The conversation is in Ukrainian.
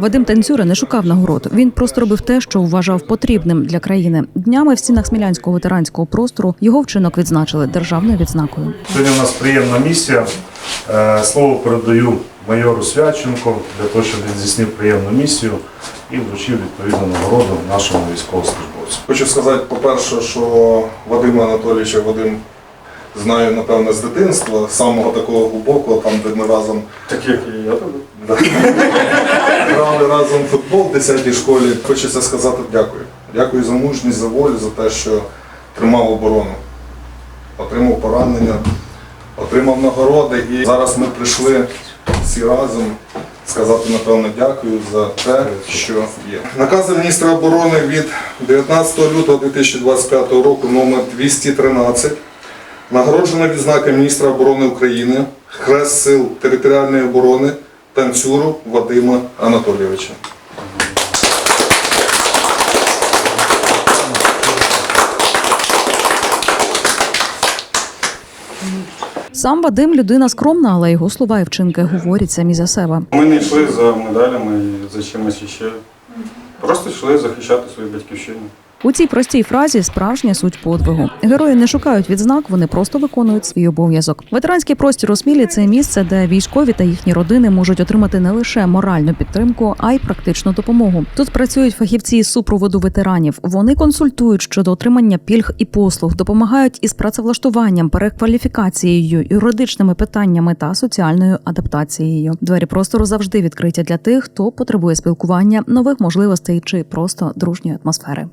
Вадим Танцюра не шукав нагород. Він просто робив те, що вважав потрібним для країни. Днями в стінах смілянського ветеранського простору його вчинок відзначили державною відзнакою. Сьогодні у нас приємна місія. Е, Слово передаю майору Свяченко для того, щоб він здійснив приємну місію і вручив відповідну нагороду нашому військовослужбовцю. Хочу сказати, по-перше, що Вадима Анатолійовича Вадим знаю, напевне, з дитинства, з самого такого глибокого, там, де ми разом Так як і я тобі. грали разом в футбол в 10-й школі. Хочеться сказати дякую. Дякую за мужність, за волю, за те, що тримав оборону, отримав поранення, отримав нагороди. І зараз ми прийшли всі разом сказати, напевно, дякую за те, що є. Накази міністра оборони від 19 лютого 2025 року номер 213 Нагороджена відзнака міністра оборони України, Хрест сил територіальної оборони танцюру Вадима Анатолійовича. Сам Вадим людина скромна, але його слова і вчинки говорять самі за себе. Ми не йшли за медалями і за чимось іще. Просто йшли захищати свою батьківщину. У цій простій фразі справжня суть подвигу. Герої не шукають відзнак, вони просто виконують свій обов'язок. Ветеранський простір у Смілі це місце, де військові та їхні родини можуть отримати не лише моральну підтримку, а й практичну допомогу. Тут працюють фахівці із супроводу ветеранів. Вони консультують щодо отримання пільг і послуг, допомагають із працевлаштуванням, перекваліфікацією, юридичними питаннями та соціальною адаптацією. Двері простору завжди відкриті для тих, хто потребує спілкування, нових можливостей чи просто дружньої атмосфери.